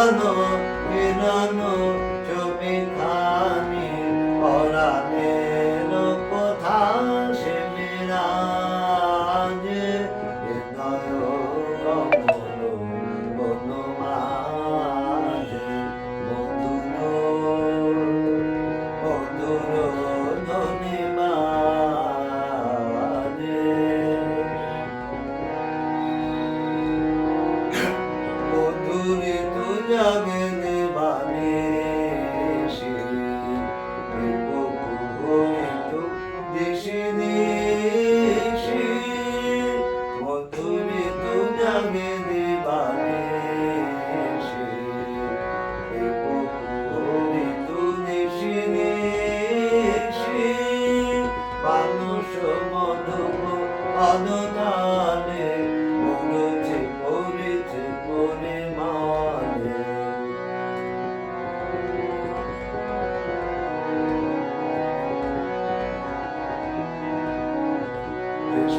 পুরানো পুরানো জমি খানি পরাণের Amen.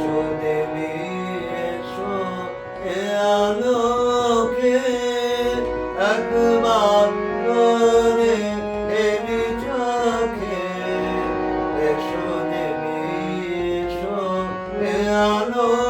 এসো দেবী এসো এ আলোকে। একবার করে দেবী চোখে। এসো দেবী এসো এ আলোকে